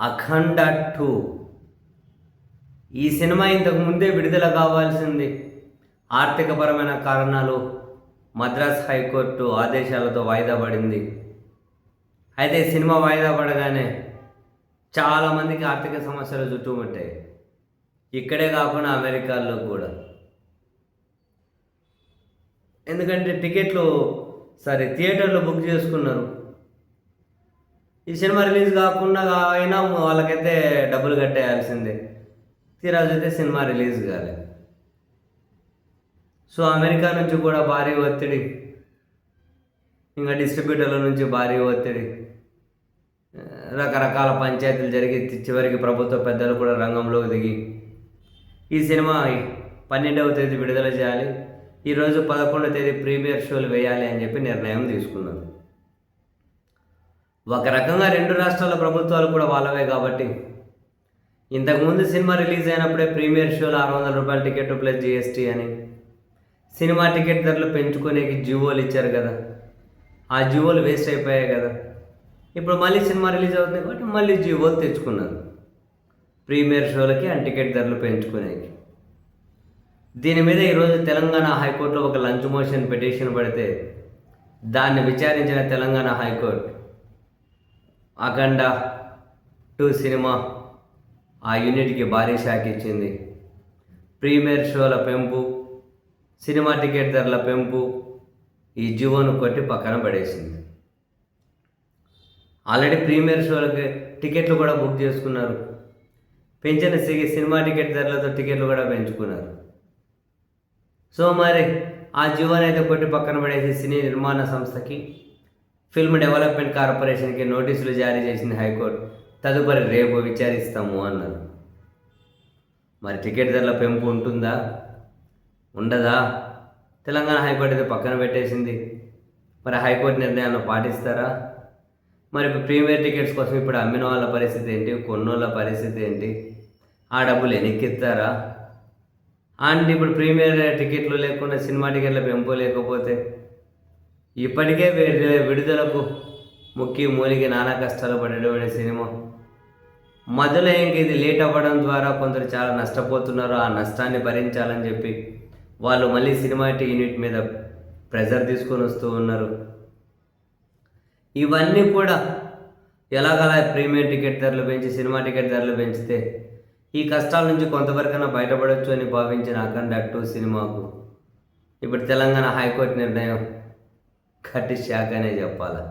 అఖండ two. ఈ cinema ఇంతకు ముందే విడుదల కావాల్సింది. ఆర్థికపరమైన కారణాలు మద్రాస్ హైకోర్టు ఆదేశాలతో వాయిదా పడింది. అయితే సినిమా వాయిదా పడగానే చాలామందికి ఆర్థిక సమస్యలు చుట్టుముట్టాయి ఇక్కడే కాకుండా అమెరికాలో కూడా. ఎందుకంటే టికెట్లు సరే థియేటర్లో బుక్ చేసుకున్నారు. ఈ సినిమా రిలీజ్ కాకుండా అయినా వాళ్ళకైతే డబ్బులు కట్టేయాల్సిందే. తీరాజు అయితే సినిమా రిలీజ్ కాలేదు సో అమెరికా నుంచి కూడా భారీ ఒత్తిడి. ఇంకా డిస్ట్రిబ్యూటర్ల నుంచి భారీ ఒత్తిడి. రకరకాల పంచాయతీలు జరిగి చివరికి ప్రభుత్వ పెద్దలు కూడా రంగంలోకి దిగి. ఈ సినిమా పన్నెండవ తేదీ విడుదల చేయాలి. ఈరోజు పదకొండవ తేదీ ప్రీమియర్ షోలు వేయాలి అని చెప్పి నిర్ణయం తీసుకున్నారు. ఒక రకంగా రెండు రాష్ట్రాల ప్రభుత్వాలు కూడా వాళ్ళవే కాబట్టి. ఇంతకుముందు సినిమా రిలీజ్ అయినప్పుడే ప్రీమియర్ షోలు ఆరు వందల రూపాయల టికెట్ ప్లస్ జిఎస్టీ అని. సినిమా టికెట్ ధరలు పెంచుకునేకి జివోలు ఇచ్చారు కదా. ఆ జివోలు వేస్ట్ అయిపోయాయి కదా. ఇప్పుడు మళ్ళీ సినిమా రిలీజ్ అవుతుంది కాబట్టి మళ్ళీ జివోలు తెచ్చుకున్నారు. ప్రీమియర్ షోలకి ఆ టికెట్ ధరలు పెంచుకునేకి. దీని మీద ఈరోజు తెలంగాణ హైకోర్టులో ఒక లంచ్ మోషన్ పిటిషన్ పడితే దాన్ని విచారించిన Telangana high court Akhanda two cinema ఆ యూనిట్కి భారీ షాక్ ఇచ్చింది. ప్రీమియర్ షోల పెంపు సినిమా టికెట్ ధరల పెంపు ఈ జివోను కొట్టి పక్కన పడేసింది. ఆల్రెడీ ప్రీమియర్ షోలకి టికెట్లు కూడా బుక్ చేసుకున్నారు. పెంచిన సిగి సినిమా టికెట్ ధరలతో టికెట్లు కూడా పెంచుకున్నారు. సో మరి ఆ జివోని అయితే కొట్టి పక్కన పడేసి సినీ నిర్మాణ సంస్థకి ఫిల్మ్ డెవలప్మెంట్ కార్పొరేషన్కి నోటీసులు జారీ చేసింది హైకోర్టు. తదుపరి రేపు విచారిస్తాము అన్నారు. మరి టికెట్ ధరల పెంపు ఉంటుందా? ఉండదా? తెలంగాణ హైకోర్టు అయితే పక్కన పెట్టేసింది. మరి హైకోర్టు నిర్ణయాలను పాటిస్తారా? మరి ఇప్పుడు ప్రీమియర్ టికెట్స్ కోసం ఇప్పుడు అమ్మిన వాళ్ళ పరిస్థితి ఏంటి? కొన్నోళ్ళ పరిస్థితి ఏంటి? ఆ డబ్బులు వెనక్కిస్తారా? అండ్ ఇప్పుడు ప్రీమియర్ టికెట్లు లేకుండా సినిమా టికెట్ల పెంపు లేకపోతే ఇప్పటికే విడుదలకు ముఖ్య మూలికి నానా కష్టాలు పడేటువంటి సినిమా. మధ్యలో ఇంక ఇది లేట్ అవ్వడం ద్వారా కొందరు చాలా నష్టపోతున్నారు ఆ నష్టాన్ని భరించాలని చెప్పి వాళ్ళు మళ్ళీ సినిమాటిక్ యూనిట్ మీద ప్రెజర్ తీసుకొని వస్తూ ఉన్నారు. ఇవన్నీ కూడా ఎలాగలా ప్రీమియం టికెట్ ధరలు పెంచి సినిమా టికెట్ ధరలు పెంచితే ఈ కష్టాల నుంచి కొంతవరకైనా బయటపడవచ్చు అని భావించిన అఖండ టూ సినిమాకు. ఇప్పుడు తెలంగాణ హైకోర్టు నిర్ణయం. కట్టి శాఖ అనే చెప్పాలి?